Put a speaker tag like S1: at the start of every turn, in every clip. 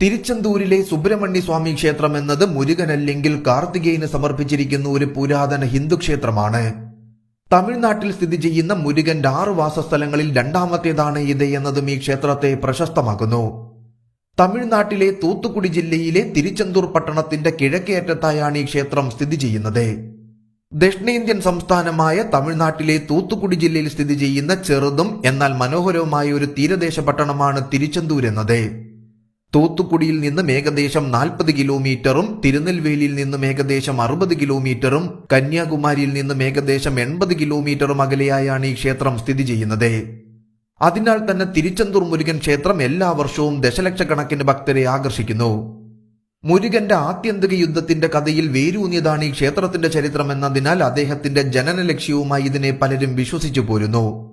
S1: തിരുച്ചെന്തൂരിലെ സുബ്രഹ്മണ്യ സ്വാമി ക്ഷേത്രം എന്നത് മുരുകനല്ലെങ്കിൽ കാർത്തികേയന് സമർപ്പിച്ചിരിക്കുന്ന ഒരു പുരാതന ഹിന്ദു ക്ഷേത്രമാണ്. തമിഴ്നാട്ടിൽ സ്ഥിതി ചെയ്യുന്ന മുരുകന്റെ ആറ് വാസസ്ഥലങ്ങളിൽ രണ്ടാമത്തേതാണ് ഇത് എന്നതും ഈ ക്ഷേത്രത്തെ പ്രശസ്തമാക്കുന്നു. തമിഴ്നാട്ടിലെ തൂത്തുക്കുടി ജില്ലയിലെ തിരുച്ചെന്തൂർ പട്ടണത്തിന്റെ കിഴക്കേയറ്റത്തായാണ് ഈ ക്ഷേത്രം സ്ഥിതി ചെയ്യുന്നത്. ദക്ഷിണേന്ത്യൻ സംസ്ഥാനമായ തമിഴ്നാട്ടിലെ തൂത്തുക്കുടി ജില്ലയിൽ സ്ഥിതി ചെയ്യുന്ന ചെറുതും എന്നാൽ മനോഹരവുമായ ഒരു തീരദേശ പട്ടണമാണ് തിരുച്ചെന്തൂർ എന്നത്. തൂത്തുക്കുടിയിൽ നിന്നും ഏകദേശം നാൽപ്പത് കിലോമീറ്ററും തിരുനെൽവേലിയിൽ നിന്നും ഏകദേശം അറുപത് കിലോമീറ്ററും കന്യാകുമാരിയിൽ നിന്നും ഏകദേശം എൺപത് കിലോമീറ്ററും അകലെയായാണ് ഈ ക്ഷേത്രം സ്ഥിതി ചെയ്യുന്നത്. അതിനാൽ തന്നെ തിരുച്ചെന്തൂർ മുരുകൻ ക്ഷേത്രം എല്ലാ വർഷവും ദശലക്ഷക്കണക്കിന് ഭക്തരെ ആകർഷിക്കുന്നു. മുരുകന്റെ ആത്യന്തിക യുദ്ധത്തിന്റെ കഥയിൽ വേരൂന്നിയതാണ് ഈ ക്ഷേത്രത്തിന്റെ ചരിത്രം എന്നതിനാൽ അദ്ദേഹത്തിന്റെ ജനന ലക്ഷ്യവുമായി ഇതിനെ പലരും വിശ്വസിച്ചു പോരുന്നു.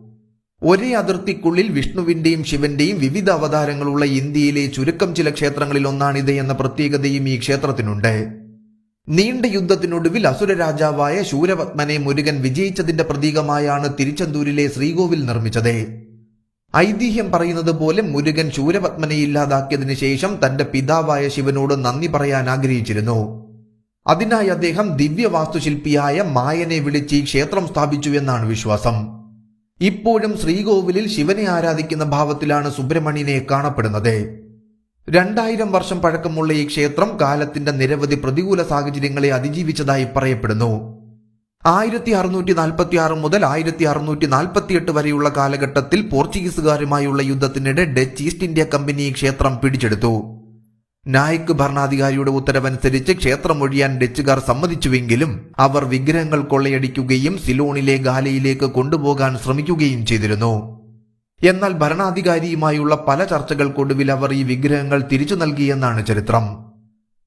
S1: ഒരേ അതിർത്തിക്കുള്ളിൽ വിഷ്ണുവിന്റെയും ശിവന്റെയും വിവിധ അവതാരങ്ങളുള്ള ഇന്ത്യയിലെ ചുരുക്കം ചില ക്ഷേത്രങ്ങളിൽ ഒന്നാണിത് എന്ന പ്രത്യേകതയും ഈ ക്ഷേത്രത്തിനുണ്ട്. നീണ്ട യുദ്ധത്തിനൊടുവിൽ അസുര രാജാവായ ശൂരപത്മനെ മുരുകൻ വിജയിച്ചതിന്റെ പ്രതീകമായാണ് തിരുച്ചെന്തൂരിലെ ശ്രീകോവിൽ നിർമ്മിച്ചത്. ഐതിഹ്യം പറയുന്നത് പോലെ മുരുകൻ ശൂരപത്മനെ ഇല്ലാതാക്കിയതിനു ശേഷം തന്റെ പിതാവായ ശിവനോട് നന്ദി പറയാൻ ആഗ്രഹിച്ചിരുന്നു. അതിനായി അദ്ദേഹം ദിവ്യവാസ്തുശില്പിയായ മായനെ വിളിച്ച് ഈ ക്ഷേത്രം സ്ഥാപിച്ചു എന്നാണ് വിശ്വാസം. ഇപ്പോഴും ശ്രീകോവിലിൽ ശിവനെ ആരാധിക്കുന്ന ഭാവത്തിലാണ് സുബ്രഹ്മണ്യനെ കാണപ്പെടുന്നത്. രണ്ടായിരം വർഷം പഴക്കമുള്ള ഈ ക്ഷേത്രം കാലത്തിന്റെ നിരവധി പ്രതികൂല സാഹചര്യങ്ങളെ അതിജീവിച്ചതായി പറയപ്പെടുന്നു. ആയിരത്തി അറുന്നൂറ്റി നാൽപ്പത്തി ആറ് മുതൽ ആയിരത്തി അറുന്നൂറ്റി നാൽപ്പത്തിയെട്ട് വരെയുള്ള കാലഘട്ടത്തിൽ പോർച്ചുഗീസുകാരുമായുള്ള യുദ്ധത്തിനിടെ ഡച്ച് ഈസ്റ്റ് ഇന്ത്യ കമ്പനി ക്ഷേത്രം പിടിച്ചെടുത്തു. നായിക് ഭരണാധികാരിയുടെ ഉത്തരവനുസരിച്ച് ക്ഷേത്രം ഒഴിയാൻ ഡച്ചുകാർ സമ്മതിച്ചുവെങ്കിലും അവർ വിഗ്രഹങ്ങൾ കൊള്ളയടിക്കുകയും സിലോണിലെ ഗാലയിലേക്ക് കൊണ്ടുപോകാൻ ശ്രമിക്കുകയും ചെയ്തിരുന്നു. എന്നാൽ ഭരണാധികാരിയുമായുള്ള പല ചർച്ചകൾക്കൊടുവിൽ അവർ ഈ വിഗ്രഹങ്ങൾ തിരിച്ചു നൽകിയെന്നാണ് ചരിത്രം.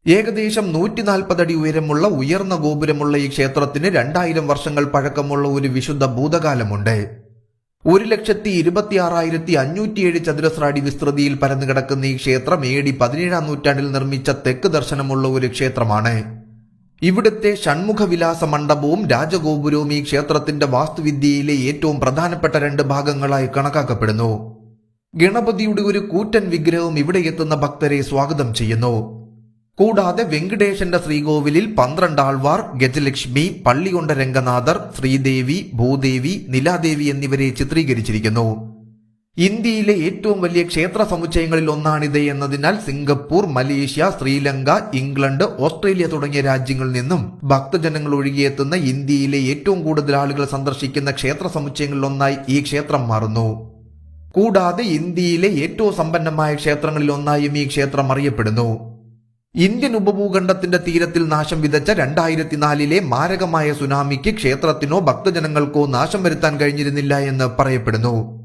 S1: ഏകദേശം നൂറ്റി നാൽപ്പത് അടി ഉയരമുള്ള ഉയർന്ന ഗോപുരമുള്ള ഈ ക്ഷേത്രത്തിന് രണ്ടായിരം വർഷങ്ങൾ പഴക്കമുള്ള ഒരു വിശുദ്ധ ഭൂതകാലമുണ്ട്. ഒരു ലക്ഷത്തി ഇരുപത്തി ആറായിരത്തി അഞ്ഞൂറ്റിയേഴ് ചതുരശ്ര അടി വിസ്തൃതിയിൽ പരന്നു കിടക്കുന്ന ഈ ക്ഷേത്രം എ ഡി പതിനേഴാം നൂറ്റാണ്ടിൽ നിർമ്മിച്ച തെക്ക് ദർശനമുള്ള ഒരു ക്ഷേത്രമാണ്. ഇവിടുത്തെ ഷൺമുഖവിലാസ മണ്ഡപവും രാജഗോപുരവും ഈ ക്ഷേത്രത്തിന്റെ വാസ്തുവിദ്യയിലെ ഏറ്റവും പ്രധാനപ്പെട്ട രണ്ട് ഭാഗങ്ങളായി കണക്കാക്കപ്പെടുന്നു. ഗണപതിയുടെ ഒരു കൂറ്റൻ വിഗ്രഹവും ഇവിടെ എത്തുന്ന ഭക്തരെ സ്വാഗതം ചെയ്യുന്നു. കൂടാതെ വെങ്കടേശന്റെ ശ്രീകോവിലിൽ പന്ത്രണ്ട് ആൾവാർ ഗജലക്ഷ്മി പള്ളികൊണ്ട രംഗനാഥർ ശ്രീദേവി ഭൂദേവി നിലാദേവി എന്നിവരെ ചിത്രീകരിച്ചിരിക്കുന്നു. ഇന്ത്യയിലെ ഏറ്റവും വലിയ ക്ഷേത്ര സമുച്ചയങ്ങളിൽ ഒന്നാണിത് എന്നതിനാൽ Singapore Malaysia Sri Lanka England Australia തുടങ്ങിയ രാജ്യങ്ങളിൽ നിന്നും ഭക്തജനങ്ങൾ ഒഴുകിയെത്തുന്ന ഇന്ത്യയിലെ ഏറ്റവും കൂടുതൽ ആളുകൾ സന്ദർശിക്കുന്ന ക്ഷേത്ര സമുച്ചയങ്ങളിൽ ഒന്നായി ഈ ക്ഷേത്രം മാറുന്നു. കൂടാതെ ഇന്ത്യയിലെ ഏറ്റവും സമ്പന്നമായ ക്ഷേത്രങ്ങളിൽ ഒന്നായും ഈ ക്ഷേത്രം അറിയപ്പെടുന്നു. ഇന്ത്യൻ ഉപഭൂഖണ്ഡത്തിന്റെ തീരത്തിൽ നാശം വിതച്ച രണ്ടായിരത്തി നാലിലെ മാരകമായ സുനാമിക്ക് ക്ഷേത്രത്തിനോ ഭക്തജനങ്ങൾക്കോ നാശം വരുത്താൻ കഴിഞ്ഞിരുന്നില്ല എന്ന് പറയപ്പെടുന്നു.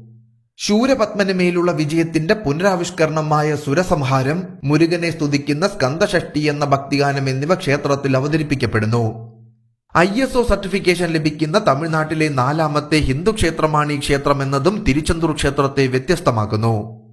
S1: ശൂരപത്മന് മേലുള്ള വിജയത്തിന്റെ പുനരാവിഷ്കരണമായ സുരസംഹാരം മുരുകനെ സ്തുതിക്കുന്ന സ്കന്ദഷഷ്ടി എന്ന ഭക്തിഗാനം എന്നിവ ക്ഷേത്രത്തിൽ അവതരിപ്പിക്കപ്പെടുന്നു. ഐ എസ് ഒ സർട്ടിഫിക്കേഷൻ ലഭിക്കുന്ന തമിഴ്നാട്ടിലെ നാലാമത്തെ ഹിന്ദു ക്ഷേത്രമാണ് ഈ ക്ഷേത്രം എന്നതും തിരുച്ചെന്തൂർ ക്ഷേത്രത്തെ വ്യത്യസ്തമാക്കുന്നു.